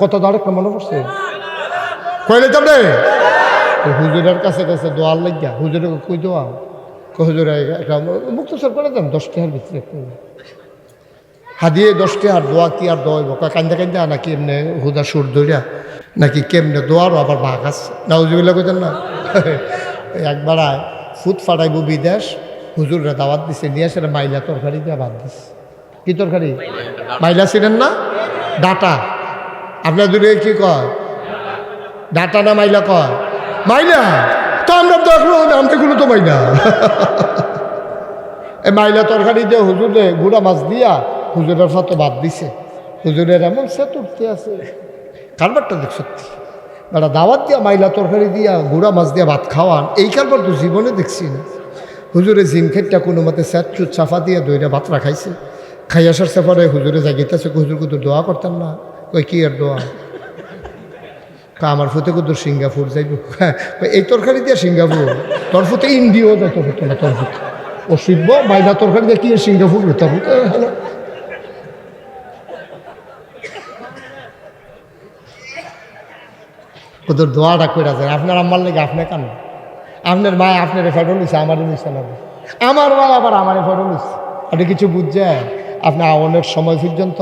কত দাঁড়াক মনে পড়ছে? কইলে তো রে হুজুরের কাছে কাছে দোয়ার লাগিয়া হুজুরে কই দোয়া? কই হুজুরে একটা মুক্তসর করে দেন দশ টাকার ভিতরে। হাদিয়ে দশ টাকার দোয়া কি আর দোয়া কয় কান্দা কান্দা নাকি এমনি হুদা সুর ধরিয়া নাকি কেমনে দোয়ারও আবার ভাগ আছে? নাউজুবিল্লা কইতেন না? একবার ফুট ফাটাইব বিদেশ হুজুররা দাওয়াত দিছে নিয়ে সেটা মাইলা তরকারি দিয়ে ভাত দিছে। কি তরকারি? মাইলা ছিলেন না? ডাটা। আপনার দূরে কি কয়? ডাটা না মাইলা কয়? মাইলা? তো আমরা তো এখনও আমগুলো তো মাইলা এই মাইলা তরকারি দিয়ে হুজুরে গুড়া মাছ দিয়া হুজুরের সাথে বাদ দিছে। হুজুরের এমন সে তুলতে আছে। কারবারটা দেখ সত্যি। বেটা দাওয়াত দিয়া মাইলা তরকারি দিয়া গুড়া মাছ দিয়া ভাত খাওয়ান, এই কারবার তো জীবনে দেখছি না। হুজুরে জিম খেটটা কোনো মতে স্যাট চুট চাফা দিয়ে দইটা ভাত রাখাইছে। খাই আসার সেপরে হুজুরে জাগিতেছে, হুজুর কুতুর দোয়া করতাম না। কই, কি আর দোয়া? আমার ফুতে কুতুর সিঙ্গাপুর যাইব। এই তরকারি দিয়ে সিঙ্গাপুর। তোর ফুতে ইন্ডিও যত হতো না, তোর ফুতে। ও শিখব মাইলা তরকারি দিয়ে কি সিঙ্গাপুর তোর ফুতে হ্যালো ওদের দোয়াটা করে যায় আপনার আম্মার লেগে আপনি কেন? আপনার মা আপনার ফেটো নিছে আমারও নিছে না। আমার মা আবার আমারে ফেটো নিছে। আপনি কিছু বুঝছেন? আপনি অনেক সময় পর্যন্ত,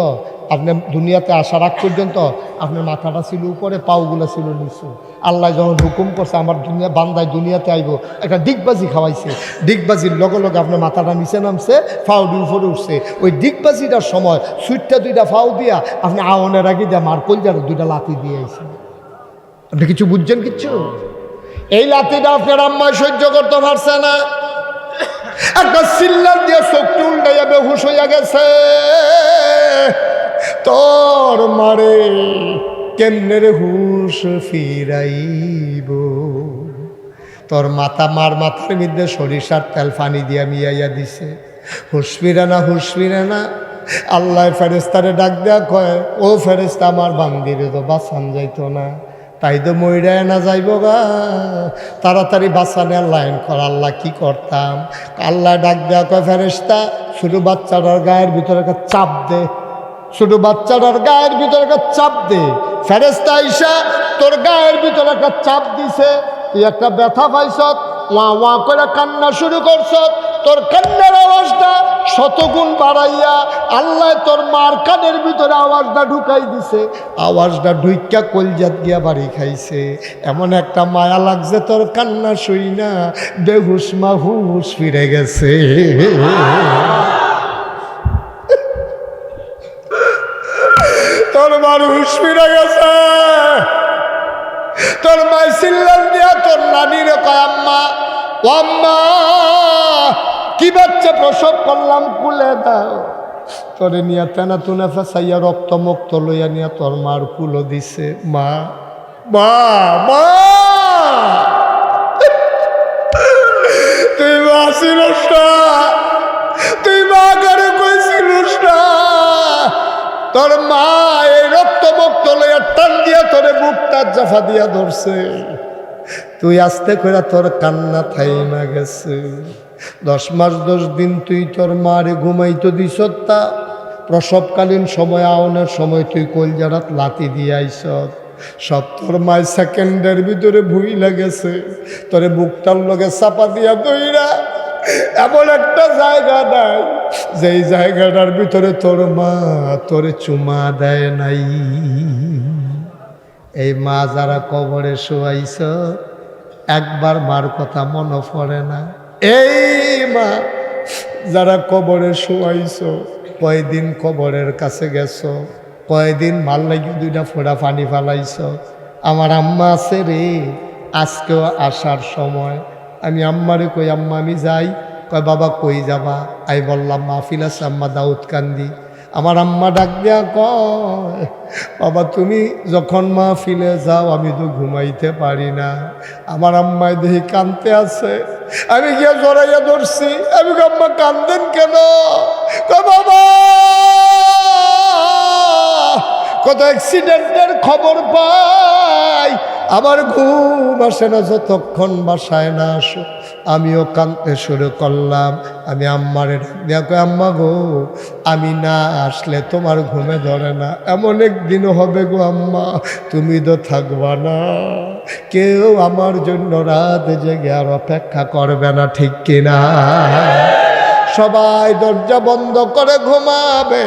আপনি দুনিয়াতে আসার আগ পর্যন্ত আপনার মাথাটা ছিল উপরে, পাওগুলো ছিল নিচু। আল্লাহ যখন হুকুম করছে, আমার দুনিয়া, বান্দায় দুনিয়াতে আইব, একটা ডিগবাজি খাওয়াইছে। ডিগবাজির লগে লগে আপনার মাথাটা নিচে নামছে ফাউডি উপরে উঠছে। ওই ডিগবাজিটার সময় সুইটটা দুইটা ফাউ দিয়া আপনি আওয়ানের আগে দিয়া মার কলজার দুইটা লাথি দিয়ে আইছেন। আপনি কিছু বুঝছেন কিচ্ছু? এই লাঠিটা আপনার আম্মায় সহ্য করতে পারছে না। একটা সিল্লার দিয়ে চোখটি উল্টাইয়া বেহুশ হইয়া গেছে। তোর মারে কেমনে হুশ ফিরাইব? তোর মাথা মার মাথার মধ্যে সরিষার তেল পানি দিয়া মিয়াইয়া দিছে। হুশ ফিরে না, হুশ ফিরে না। আল্লাহ ফেরেস্তারে ডাক দেয়া কয়, ও ফেরেস্তা আমার বান্দিরে তো বাঁচান যাইতো না। তাই তো মইরায় না যাইব গা। তাড়াতাড়ি বাঁচানের লাইন কর, আল্লাহ কি করতাম? আল্লাহ ডাক দেয়া কয় ফেরেস্তা ছোটো বাচ্চাটার গায়ের ভিতরে চাপ দে। ছোটো বাচ্চাটার গায়ের ভিতরে চাপ দে। ফেরেস্তা আইসা, তোর গায়ের ভিতরে চাপ দিছে। তুই একটা ব্যথা পাইছ ওয়া ওয়া করে কান্না শুরু করছ তোর কান্নার আওয়াজটা শতগুণ বাড়াইয়া আল্লাহ তোর মার কানের ভিতরে আওয়াজটা ঢুকাই দিছে। আওয়াজটা ঢুইকা কলজাত গিয়া বাড়ি খাইছে। এমন একটা মায়া লাগছে তোর কান্না শুই না বেহুস মাহুস ফিরে গেছে। তোর মার হুশ ফিরে গেছে। তোর মাই সিল্লান দিয়া তোর নানির কয়, আম্মা, ও আম্মা কি বাচ্চা প্রসব করলাম কুলে দাও। তোরে নিয়া তেনা তুনা ফেসাইয়া রক্ত মুক্ত লইয়া নিয়া তোর মার কুলো দিছে। মা মা মা! তুই মা ছিলস তুই মা করে কইছিলস তোর মা এই রক্ত মুক্ত লইয়া টান দিয়া তোরে বুকটা জাফা দিয়া ধরছে। তুই আস্তে করে তোর কান্না থাইমা গেছে। দশ মাস, দশ দিন তুই তোর মারে ঘুমাইতো দিস তা। প্রসবকালীন সময় আওনের সময় তুই কলজারাত লাতি দিয়ে আইস। সব তোর মায় সেকেন্ডের ভিতরে ভুই লাগেছে। তোরে বুকটার লগে চাপা দিয়া দইরা এমন একটা জায়গা নাই, যেই জায়গাটার ভিতরে তোর মা তোরে চুমা দেয় নাই। এই মা যারা কবরে শোয়াইছ একবার মার কথা মনে পড়ে না। এই মা, যারা কবরে শোয়াইছ, কয়দিন কবরের কাছে গেছো? কয়দিন মাল লাগি দুইটা ফোড়া পানি ফালাইছ? আমার আম্মা আছে রে, আজকেও আসার সময়। আমি আম্মারে কই, আম্মা আমি যাই। কয়, বাবা কই যাবা? আই বললাম, মাহফিল আছে, আম্মা দাউদ কান্দি আমার আম্মা ডাক দেয়া কয়, বাবা, তুমি যখন মা ফিলে যাও, আমি তো ঘুমাইতে পারি না। আমার আম্মায় দেখি কানতে আছে। আমি গিয়ে জড়াইয়া ধরছি। আমি আম্মা, কান্দেন কেন? বাবা! কত অ্যাক্সিডেন্টের খবর পাই। আমার ঘুম আসে না, যতক্ষণ বাসায় না আসো আমিও কাঁদতে শুরু করলাম। আমি আম্মারে দেখো আম্মা গো, আমি না আসলে তোমার ঘুমে ধরে না। এমন একদিনও হবে গো আম্মা, তুমি তো থাকবা না। কেউ আমার জন্য রাত জেগে আর অপেক্ষা করবে না, ঠিক কিনা? সবাই দরজা বন্ধ করে ঘুমাবে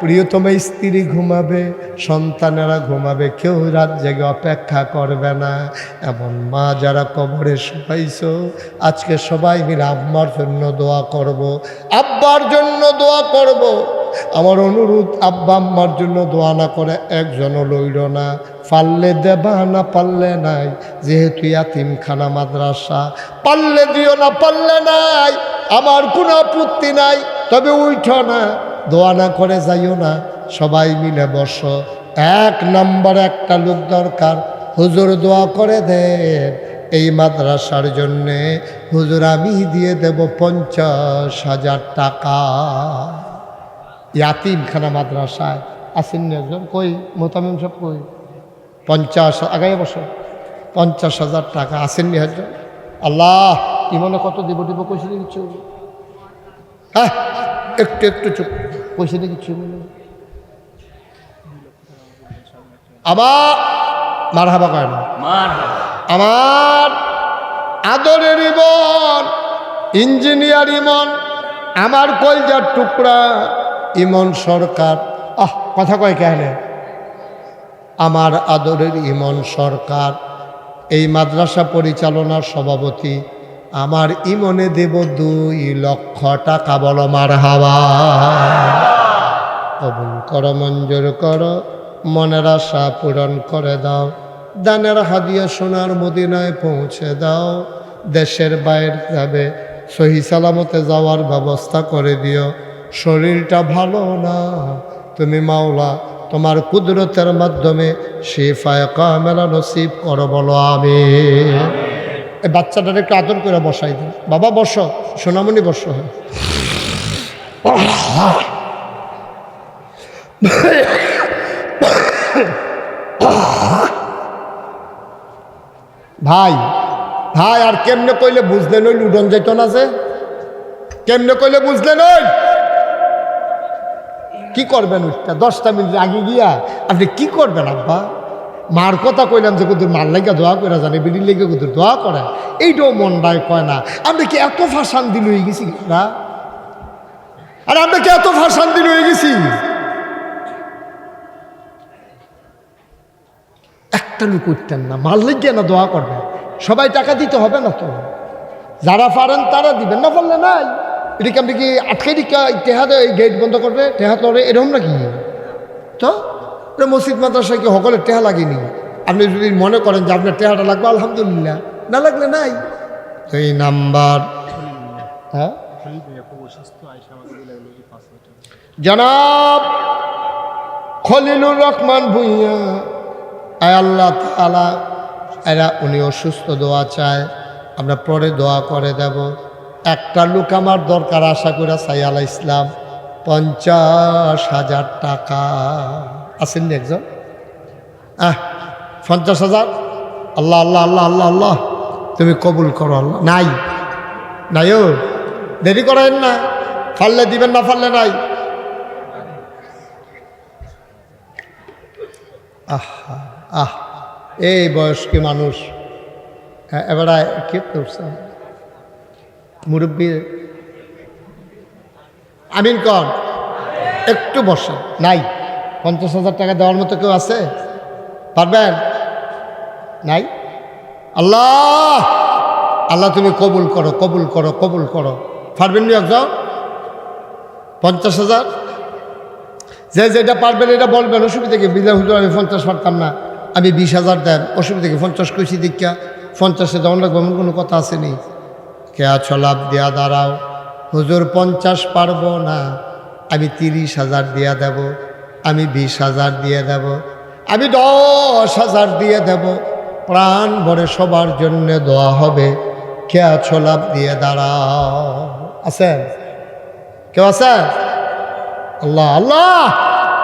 প্রিয়তম স্ত্রী ঘুমাবে, সন্তানেরা ঘুমাবে, কেউ রাত জেগে অপেক্ষা করবে না এমন মা যারা কবরে শুকাইছ, আজকে সবাই মিলে আব্বার জন্য দোয়া করব। আব্বার জন্য দোয়া করব। আমার অনুরোধ, আব্বা আম্মার জন্য দোয়া না করে একজনও লইল না পারলে দেবা না, পারলে নাই যেহেতু ইয়াতিমখানা মাদ্রাসা, পারলে দিও না, পারলে নাই আমার কোনো আপত্তি নাই, তবে উইঠ না, দোয়া না করে যাইও না, সবাই মিলে বসো। এক নম্বর একটা লোক দরকার, হুজুর দোয়া করে দেন। এই মাদ্রাসার জন্যে হুজুর আমি দিয়ে দেব পঞ্চাশ হাজার টাকা। ইয়াতিমখানা মাদ্রাসায়। আসেন একজন? কই? মোতামিম সব কই? পঞ্চাশ আগাই বছর পঞ্চাশ হাজার টাকা। আসেননি একজন? আল্লাহ! ইমনে কত দিব দিব কইছে না কিছু হ্যাঁ একটু একটু চুপ। কইছে না কিছু আবার মার হাবা কয় না? মার আমার আদরের ইমন ইঞ্জিনিয়ার ইমন আমার কলজার টুকরা ইমন সরকার। আহ কথা কয় কেন আমার আদরের ইমন সরকার এই মাদ্রাসা পরিচালনার সভাপতি আমার ইমনে দেব দুই লক্ষ টাকা বলো মার হাওয়া। কবুল করো, মঞ্জুর করো, মনের আশা পূরণ করে দাও। দানের হাদিয়া সোনার মদিনায় পৌঁছে দাও। দেশের বাইরে যাবে, সহি সালামতে যাওয়ার ব্যবস্থা করে দিও। শরীরটা ভালো না, তুমি মাওলা, তোমার কুদরতের মাধ্যমে শিফায় কামেলা নসিব করো বলো আমি এই বাচ্চাটার একটু আদর করে বসাই দিন। বাবা, বসো। সোনামণি, বসো। ভাই ভাই, আর কেমনে কইলে বুঝলেন ওই লুডন যেত না যে? কেমনে কইলে বুঝলেন ওই? কি করবেন ওইটা? দশটা মিনিট আগে গিয়া আপনি কি করবেন, আব্বা? মার কথা কইলাম যে কুদুর মার লেগে দোয়া করে জানে, বিড়ির লেগে কুদুর দোয়া করে এইটাও মন ডায় কয় না। আমরা কি এত ফাঁসান দিল হয়ে গেছি না? আর আমরা কি এত ফাঁসান দিল হয়ে গেছি? একটা লোক উঠতেন না, মার লেগে না দোয়া করবে। সবাই টাকা দিতে হবে না তো। যারা পারেন তারা দিবেন, না পারলে নাই। এদিকে আপনি কি আটকে দিকা টেহাতে গেট বন্ধ করবে? টেহা তোরে এরকম নাকি? তো মসজিদ মাদ্রাসায় কি সকলের টেহা লাগেনি? আপনি যদি মনে করেন যে আপনার টেহাটা লাগবে, আলহামদুলিল্লাহ। না লাগলে নাই। এই নাম্বার। হ্যাঁ? জনাব খলিলুর রহমান ভুইয়া, আয় আল্লাহ তালা এরা উনি অসুস্থ দোয়া চায়। আমরা পরে দোয়া করে দেব। একটা লোক আমার দরকার, আশা করে সাই আলা ইসলাম, পঞ্চাশ হাজার টাকা। আসেননি একজন? আহ পঞ্চাশ হাজার? আল্লাহ আল্লাহ আল্লাহ আল্লাহ আল্লাহ। তুমি কবুল করো আল্লাহ। নাই। নাই ও। দেরি করেন না। ফাললে দিবেন না ফাললে নাই। আহ আহ এই বয়স্কী মানুষ। হ্যাঁ, এবারে কি করছে? মুরব্বী আমিন কন। একটু বসে নাই। পঞ্চাশ হাজার টাকা দেওয়ার মতো কেউ আছে? পারবেন? নাই? আল্লাহ! আল্লাহ, তুমি কবুল করো কবুল করো কবুল করো। পারবেন নি একজন? পঞ্চাশ হাজার? যে যেটা পারবেন, এটা বলবেন। অসুবিধা কি? বিদায় হুজুর আমি পঞ্চাশ পারতাম না। আমি বিশ হাজার দেন। অসুবিধা কি? পঞ্চাশ কইছি দীক্ষা। পঞ্চাশে দেওয়ান লাগবে, এমন কোনো কথা আসেনি কে আছো লাভ দেয়া দাঁড়াও। হুজুর, পঞ্চাশ পারব না। আমি তিরিশ হাজার দিয়া দেব। আমি বিশ হাজার দিয়ে দেব। আমি দশ হাজার দিয়ে দেব। প্রাণ ভরে সবার জন্য দোয়া হবে। আছো লাভ দিয়ে দাঁড়াও। আছেন কেউ আছেন আল্লাহ আল্লাহ!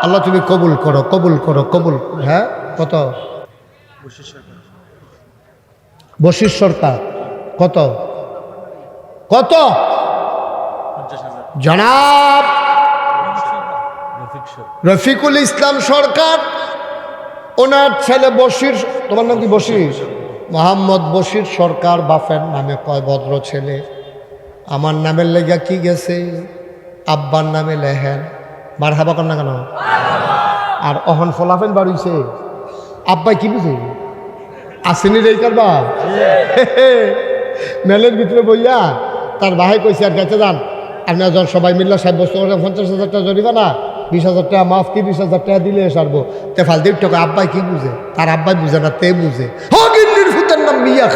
আল্লাহ তুমি কবুল করো কবুল করো, কবুল হ্যাঁ? কত? বশির সরকার। কত? কত? জনাব! রফিকুল ইসলাম সরকার, ওনার ছেলে বশির, তোমার নাম কি বশির? মোহাম্মদ বশির সরকার বাফের নামে কয় ভদ্র ছেলে। আমার নামের লেগা কি গেছে? আব্বার নামে লেহেন। মার হাবা কর না কেন? আর অহন ফলাফেন বাড়িছে আব্বাই কি বুঝে? আসেনি রে কারবা মেলের ভিতরে বইয়া তার ভাই কইছে, আর গেছে যান। আপনার সবাই মিললে সাব্যস্ত করে পঞ্চাশ হাজার টাকা জরিবা না বিশ হাজার টাকা, মাফ তিরিশ হাজার টাকা দিলে সারবো? তে ফালদির টাকা আব্বাই কি বুঝে? তার আব্বাই বুঝে না তে বুঝে। হগিন্নির ফুতের নাম মিয়া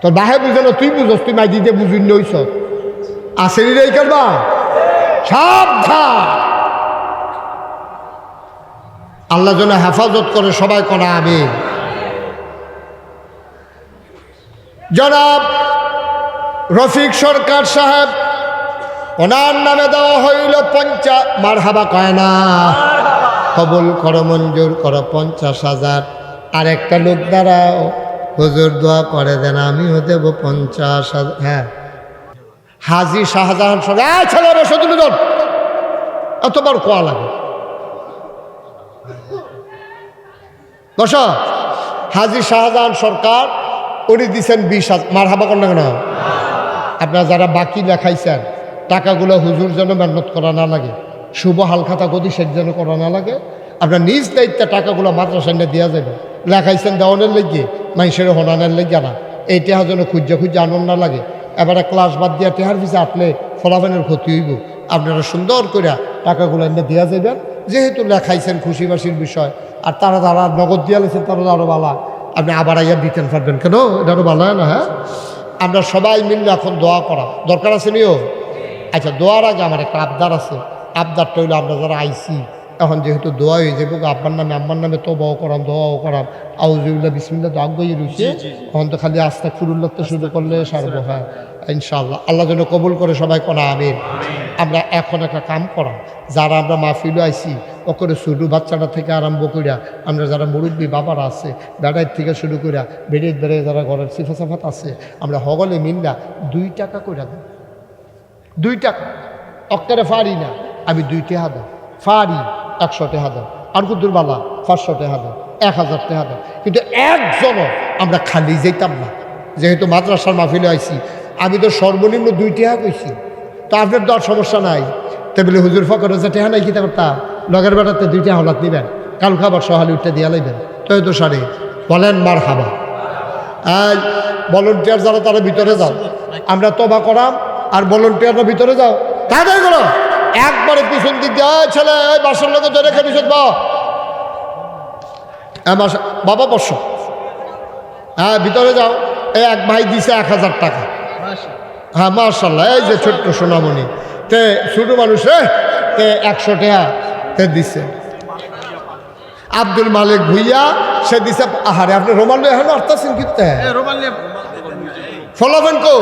তোর বাহে বুঝে না, তুই বুঝস, তুই মাই দিতে বুঝুন নইস আসেনি রে কারবা সাবধান। আল্লাহ যেন হেফাজত করে, সবাই করা আমি জনাব রফিক সরকার সাহেব ওনার নামে দেওয়া হইল পঞ্চা মার হাবা কয় না? কবুল করো, মঞ্জুর করো, পঞ্চাশ হাজার। আর একটা লোক দ্বারাও হুজুর দোয়া করে দেন, আমিও দেব পঞ্চাশ হাজার। হ্যাঁ। হাজি শাহজাহান সরকার ছেলে বসে তুমি দন এতবার কোয়া লাগে? বস। হাজি শাহজাহান সরকার, উনি দিচ্ছেন বিশ হাজার। মার হাবা না কেন? আপনারা যারা বাকি লেখাইছেন টাকাগুলো হুজুর যেন মেহনত করা না লাগে। শুভ হালখাতা গতি সেট যেন করা না লাগে। আপনার নিজ দায়িত্বে টাকাগুলো মাদ্রাসায় দেওয়া যাবে। লেখাইছেন দেওয়ানের লেগে, মানুষের হনানের লেগে না। এই যেন খুঁজে খুঁজে আনন্দ না লাগে। এবারে ক্লাস বাদ দিয়া টেহার পিছিয়ে আটলে ফলাফলের ক্ষতি হইব। আপনারা সুন্দর করে টাকাগুলো এনে দেওয়া যাবেন যেহেতু লেখাইছেন খুশিবাসির বিষয়, আর তারা যারা নগদ দিয়া লেছেন, তারা আরও বালা। আপনি আবার আইয়া দিতেন পারবেন কেন? এটা আরও হয় না হ্যাঁ? আমরা সবাই মিললে এখন দোয়া করা। দরকার আছে নিও? আচ্ছা দোয়ার আগে আমার একটা আবদার আছে। আবদারটা হইল আমরা যারা আইসি এখন যেহেতু দোয়া হয়ে যাব আব্বার নামে আম্মার নামে তো বও করাম দোয়াও করাম আউজুল্লাহ বিসমিল্লা তো আগ্রহী রয়েছে। এখন তো খালি আস্তে ফুরুল্লাতে শুরু করলে সারবো হ্যাঁ ইনশাআল্লাহ। আল্লাহ যেন কবুল করে সবাই কোনা আমিন। আমরা এখন একটা কাম করা যারা আমরা মাহফিলও আইসি ওকরে শুরু বাচ্চাটা থেকে আরম্ভ করিয়া আমরা যারা মুরব্বী বাবারা আছে বেড়াইর থেকে শুরু করিয়া বেড়ে বেড়ে যারা ঘরের সিফা সাফাত আছে আমরা হগলে মিল্লা দুই টাকা করে দেব। দুই টাকা অক্কারে ফারি না, আমি দুই টেহা ফারি একশো টেহা দেব আর কুদ্দুর বালা পাঁচশো টেহা এক হাজার টেহা দেব কিন্তু একজনও আমরা খালি যেতাম না। যেহেতু মাদ্রাসার মাহফিলে আইছি, আমি তো সর্বনিম্ন দুই টেহা কইছি তো আপনার তো আর সমস্যা নাই। টেবিলে হুজুর ফকর যে টেহা নাই কি কিতা করতাম লগের বেড়াতে দুইটা হলাত নিবেন, কাল খাবার সহালি উঠতে দিয়া লাইবেন। তো তো সারে বলেন মার খাবা এই ভলেন্টিয়ার যারা তারা ভিতরে যান। আমরা তবা করাম আর ভলেন্টিয়াররা ভিতরে যাও। তাড়াতাড়ি করো। একবারে পিছন দিক দিয়ে "এই ছেলে বাসার লোক ধরে পিছন বা বাবা বর্ষ হ্যাঁ ভিতরে যাও। এই এক ভাই দিছে এক হাজার টাকা। হ্যাঁ মার্শাল্লাহ এই যে ছোট্ট সোনামণি। তে ছোট মানুষ তে একশো টাকা তে দিছে। আব্দুল মালিক ভুইয়া সে দিছে আহারে আপনি রোমান এখন অর্থাৎ কিন্তু ফলাফেন কো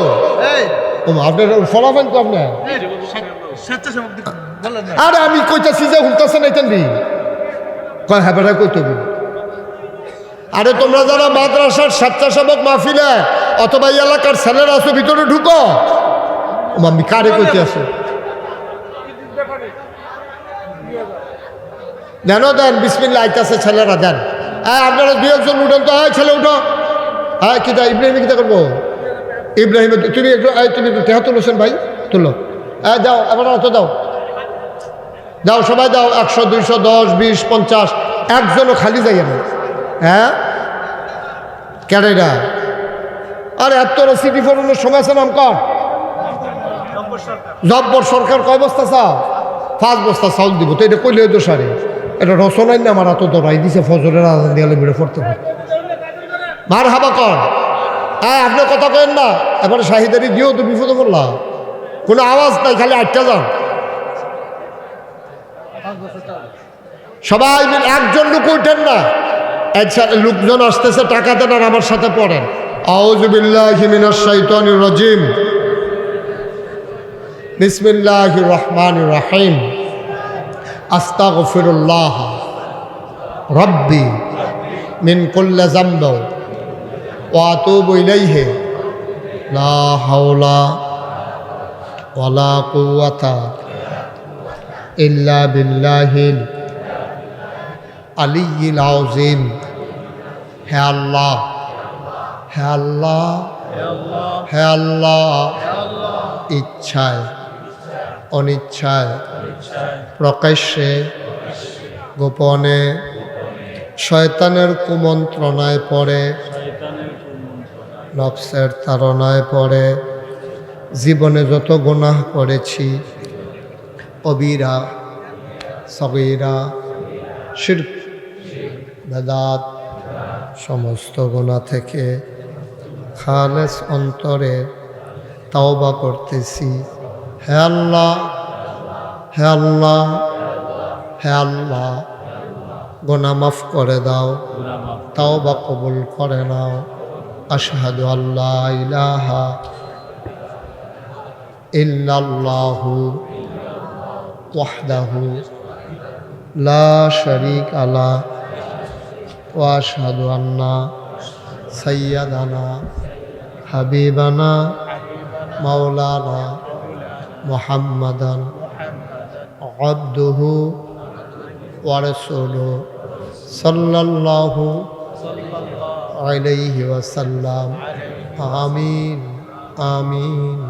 আপনার ফলাফেন কো আপনার আরে, আমি কইতাছি যে হুলতাছেন এইতেন দি কয় হ্যাঁ বেটা, কইতে। আরে, তোমরা যারা মাদ্রাসার স্বেচ্ছাসেবক মাহফিলে অথবা এলাকার ছেলেরা আছো, ভিতরে ঢুকো। আমি কারে কইতে আছো? দেন দেন বিসমিল্লা আইতাছে ছেলেরা, দেন। হ্যাঁ আপনারা দুই একজন উঠেন তো হ্যাঁ ছেলে, উঠো। হ্যাঁ কিতা ইব্রাহিম কিতা করব? ইব্রাহিম, তুমি একটু তুমি একটু টেহা তুলোছেন ভাই, তুলো। হ্যাঁ যাও এবার অত দাও। যাও সবাই দাও, একশো, দুইশো, দশ, বিশ, পঞ্চাশ। একজনও খালি যাই না হ্যাঁ? ক্যারেরা আরে, এত সিটি ফোরনের সময় আছে নাম কর? জব্বর সরকার কয় বস্তা চাও পাঁচ বস্তা চাউল দিব, তো এটা কইলে তো সারে এটা রসনাই না আমার এত দরাই দিছে, ফজরের আজান দিয়ে পড়তে পারে মার হাবা কর। হ্যাঁ আপনি কথা কেন না। এবারে শাহিদারি দিও তো বিপদে পড়লাম কোনো আওয়াজ নাই, খালি আটটা যান। সবাই একজন লোক উঠেন না। একসাথে লোকজন আসতেছে, টাকা দেন আর আমার সাথে পড়েন। আউজুবিল্লাহ মিনাশ শাইতানির রাজিম। বিসমিল্লাহির রহমানির রহিম। আস্তাগফিরুল্লাহ। রব্বি মিন কুল্লি যামব ওয়া আতুবু ইলাইহি। লা হাওলা ইল্লা হে হে হে ইচ্ছায়, অনিচ্ছায়, প্রকাশ্যে, গোপনে, শয়তানের কুমন্ত্রণায় পড়ে নফসের তাড়নায় পড়ে। জীবনে যত গুনাহ করেছি কবিরা সগীরা শির বেদাত, সমস্ত গোনা থেকে খালেস অন্তরে তাওবা করতেছি। হে আল্লাহ হে আল্লাহ হে আল্লাহ গোনা মাফ করে দাও, তাওবা কবুল করে নাও। আশহাদু আল্লাহ ইলাহা ইল্লাল্লাহু ওয়াহদাহু লা শারীকা লা ওয়া আশহাদু আন্না সাইয়্যিদানা, হাবিবানা, মাওলানা মুহাম্মাদান আবদুহু ওয়া রাসূলুহু সাল্লাল্লাহু আলাইহি ওয়াসাল্লাম। আমিন আমিন।